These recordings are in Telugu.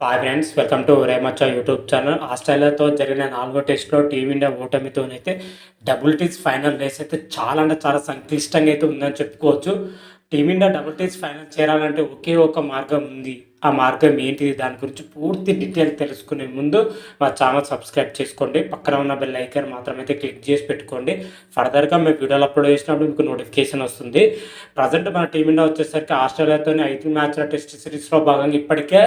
హాయ్ ఫ్రెండ్స్ వెల్కమ్ టు రేమచ్చ యూట్యూబ్ ఛానల్ ఆస్ట్రేలియాతో జరిగిన నాలుగో టెస్ట్లో టీమిండియా ఓటమితోనైతే డబుల్ టీస్ ఫైనల్ రేస్ అయితే చాలా అంటే చాలా సంక్లిష్టంగా అయితే ఉందని చెప్పుకోవచ్చు. టీమిండియా డబుల్ టీస్ ఫైనల్ చేరాలంటే ఒకే ఒక మార్గం ఉంది. ఆ మార్గం ఏంటిది? దాని గురించి పూర్తి డీటెయిల్ తెలుసుకునే ముందు మా ఛానల్ సబ్స్క్రైబ్ చేసుకోండి. పక్కన ఉన్న బెల్ ఐకాన్ మాత్రమైతే క్లిక్ చేసి పెట్టుకోండి. ఫర్దర్గా మేము వీడియోలు అప్లోడ్ చేసినప్పుడు మీకు నోటిఫికేషన్ వస్తుంది. ప్రజెంట్ మన టీమిండియా వచ్చేసరికి ఆస్ట్రేలియాతోనే ఐదు మ్యాచ్ల టెస్ట్ సిరీస్లో భాగంగా ఇప్పటికే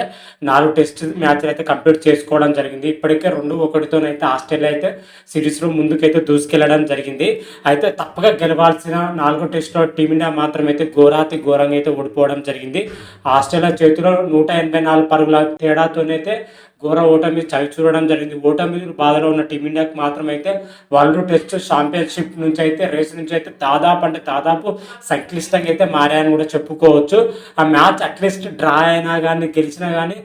నాలుగు టెస్ట్ మ్యాచ్లు అయితే కంప్లీట్ చేసుకోవడం జరిగింది. ఇప్పటికే రెండు ఒకటితోనైతే ఆస్ట్రేలియా అయితే సిరీస్లో ముందుకైతే దూసుకెళ్ళడం జరిగింది. అయితే తప్పగా గెలవాల్సిన నాలుగో టెస్ట్లో టీమిండియా మాత్రం అయితే ఘోరాతి ఘోరంగా అయితే ఓడిపోవడం జరిగింది. ఆస్ట్రేలియా చేతిలో నూట ఎనభై నాలుగు పరుగుల తేడాతోనైతే ఘోర ఓటమి చవి చూడడం జరిగింది. ఓటమి బాధలో ఉన్న టీమిండియాకి మాత్రమైతే వరల్డ్ టెస్ట్ ఛాంపియన్షిప్ నుంచి అయితే రేస్ నుంచి అయితే దాదాపు అంటే దాదాపు సంక్లిష్టంగా అయితే మారాయని కూడా చెప్పుకోవచ్చు. ఆ మ్యాచ్ అట్లీస్ట్ డ్రా అయినా కానీ గెలిచినా కానీ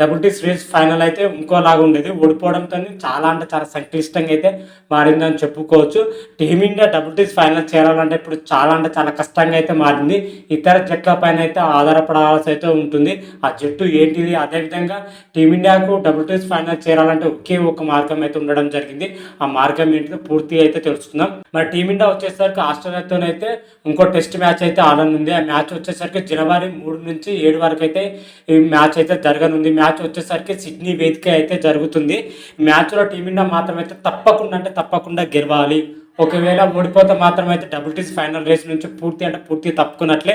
డబుల్ టీస్ రేస్ ఫైనల్ అయితే ఇంకోలాగా ఉండేది. ఓడిపోవడంతో చాలా అంటే చాలా సంక్లిష్టంగా అయితే మారిందని చెప్పుకోవచ్చు. టీమిండియా డబుల్ టీస్ ఫైనల్ చేరాలంటే ఇప్పుడు చాలా అంటే చాలా కష్టంగా అయితే మారింది. ఇతర జట్ల పైన అయితే ఆధారపడాల్సి అయితే ఉంటుంది. ఆ జట్టు ఏంటిది? అదేవిధంగా టీమిండియాకు డబ్ల్యూ టీస్ ఫైనల్ చేరాలంటే ఒకే ఒక మార్గం అయితే ఉండడం జరిగింది. ఆ మార్గం ఏంటిదో పూర్తి అయితే తెలుసుకుందాం. మరి టీమిండియా వచ్చేసరికి ఆస్ట్రేలియాతోనైతే ఇంకో టెస్ట్ మ్యాచ్ అయితే ఆడనుంది. ఆ మ్యాచ్ వచ్చేసరికి జనవరి మూడు నుంచి ఏడు వరకు అయితే ఈ మ్యాచ్ అయితే జరగనుంది. మ్యాచ్ వచ్చేసరికి సిడ్నీ వేదిక అయితే జరుగుతుంది. మ్యాచ్లో టీమిండియా మాత్రం అయితే తప్పకుండా అంటే తప్పకుండా గెలవాలి. ఒకవేళ ఓడిపోతే మాత్రం అయితే డబుల్ టీస్ ఫైనల్ రేస్ నుంచి పూర్తి అంటే పూర్తి తప్పుకున్నట్లే.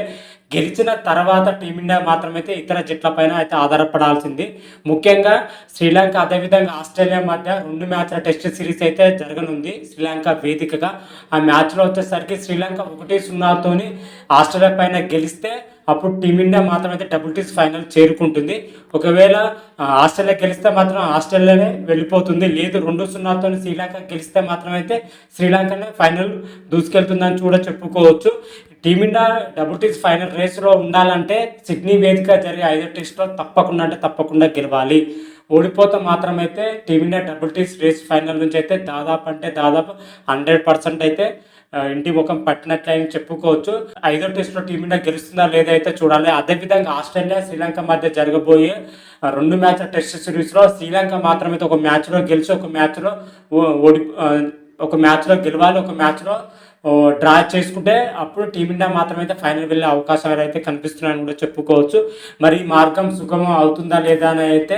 గెలిచిన తర్వాత టీమిండియా మాత్రమైతే ఇతర జట్లపైన అయితే ఆధారపడాల్సింది. ముఖ్యంగా శ్రీలంక అదేవిధంగా ఆస్ట్రేలియా మధ్య రెండు మ్యాచ్ల టెస్ట్ సిరీస్ అయితే జరగనుంది. శ్రీలంక వేదికగా ఆ మ్యాచ్లో వచ్చేసరికి శ్రీలంక ఒకటి సున్నాతోని ఆస్ట్రేలియా పైన గెలిస్తే అప్పుడు టీమిండియా మాత్రం అయితే డబుల్ టీస్ ఫైనల్ చేరుకుంటుంది. ఒకవేళ ఆస్ట్రేలియా గెలిస్తే మాత్రం ఆస్ట్రేలియానే వెళ్ళిపోతుంది. లేదు రెండు సున్నాతో శ్రీలంక గెలిస్తే మాత్రం అయితే శ్రీలంకనే ఫైనల్ దూసుకెళ్తుందని కూడా చెప్పుకోవచ్చు. టీమిండియా డబుల్ టీస్ ఫైనల్ రేస్లో ఉండాలంటే సిడ్నీ వేదిక జరిగే ఐదో టెస్ట్లో తప్పకుండా అంటే తప్పకుండా గెలవాలి. ఓడిపోతే మాత్రమైతే team India WTC race final నుంచి అయితే దాదాపు అంటే దాదాపు హండ్రెడ్ పర్సెంట్ అయితే ఇంటి ముఖం పట్టినట్లయిన చెప్పుకోవచ్చు. ఐదో టెస్ట్లో టీమిండియా గెలుస్తుందా లేదా అయితే చూడాలి. అదేవిధంగా ఆస్ట్రేలియా శ్రీలంక మధ్య జరగబోయే రెండు మ్యాచ్ టెస్ట్ సిరీస్లో శ్రీలంక మాత్రమైతే ఒక మ్యాచ్లో గెలిచి ఒక మ్యాచ్లో ఓడి ఒక మ్యాచ్లో గెలవాలి ఒక మ్యాచ్లో డ్రా చేసుకుంటే అప్పుడు టీమిండియా మాత్రమైతే ఫైనల్ వెళ్ళే అవకాశాలు అయితే కనిపిస్తున్నాయని కూడా చెప్పుకోవచ్చు. మరి మార్గం సుగమం అవుతుందా లేదా అని అయితే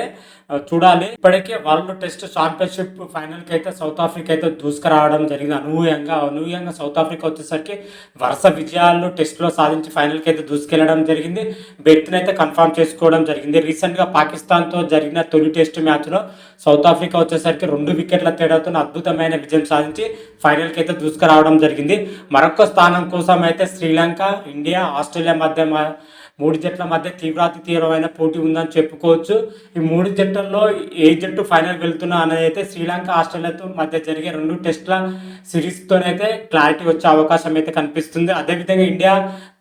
చూడాలి. ఇప్పటికే వరల్డ్ టెస్ట్ ఛాంపియన్షిప్ ఫైనల్కి అయితే సౌత్ ఆఫ్రికా అయితే దూసుకురావడం జరిగింది. అనూహ్యంగా అనూహ్యంగా సౌత్ ఆఫ్రికా వచ్చేసరికి వరుస విజయాలు టెస్ట్లో సాధించి ఫైనల్కి అయితే దూసుకెళ్ళడం జరిగింది. బెర్త్ని అయితే కన్ఫర్మ్ చేసుకోవడం జరిగింది. రీసెంట్గా పాకిస్తాన్తో జరిగిన తొలి టెస్ట్ మ్యాచ్లో సౌత్ ఆఫ్రికా వచ్చేసరికి రెండు వికెట్ల తేడాతో అద్భుతమైన విజయం సాధించి ఫైనల్కి అయితే దూసుకురావడం జరిగింది. మరొక స్థానం కోసం అయితే శ్రీలంక ఇండియా ఆస్ట్రేలియా మధ్య మూడు జట్ల మధ్య తీవ్రాతి తీవ్రమైన పోటీ ఉందని చెప్పుకోవచ్చు. ఈ మూడు జట్లలో ఏ జట్టు ఫైనల్ వెళ్తున్నా అనేది అయితే శ్రీలంక ఆస్ట్రేలియాతో మధ్య జరిగే రెండు టెస్ట్ల సిరీస్తోనైతే క్లారిటీ వచ్చే అవకాశం అయితే కనిపిస్తుంది. అదేవిధంగా ఇండియా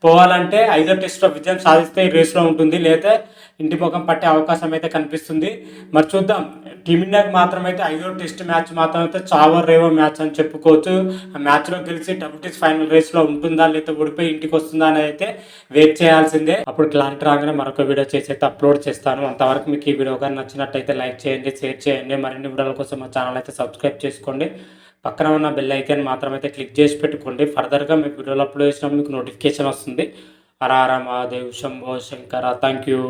పోవాలంటే ఐదో టెస్ట్లో విజయం సాధిస్తే ఈ రేస్లో ఉంటుంది. లేదా ఇంటి ముఖం పట్టే అవకాశం అయితే కనిపిస్తుంది. మరి చూద్దాం. టీమిండియాకి మాత్రమైతే ఐదో టెస్ట్ మ్యాచ్ మాత్రం అయితే చావర్ రేవో మ్యాచ్ అని చెప్పుకోవచ్చు. ఆ మ్యాచ్లో గెలిచి డబుల్ టెస్ట్ ఫైనల్ రేస్లో ఉంటుందా లేకపోతే ఓడిపోయి ఇంటికి వస్తుందా అనేది అయితే వెయిట్ చేయాల్సిందే. అప్పుడు క్లారిటీ రాగానే మరొక వీడియో చేసి అయితే అప్లోడ్ చేస్తాను. అంతవరకు మీకు ఈ వీడియో కానీ నచ్చినట్టయితే లైక్ చేయండి షేర్ చేయండి. మరిన్ని వీడియోల కోసం మా ఛానల్ అయితే సబ్స్క్రైబ్ చేసుకోండి. పక్కన ఉన్న బెల్ ఐకాన్ మాత్రం అయితే క్లిక్ చేసి పెట్టుకోండి. ఫర్దర్గా మీకు వీడియోలు అప్లోడ్ చేసినప్పుడు మీకు నోటిఫికేషన్ వస్తుంది. హర హర మహాదేవ్ శంభో శంకర. Thank you.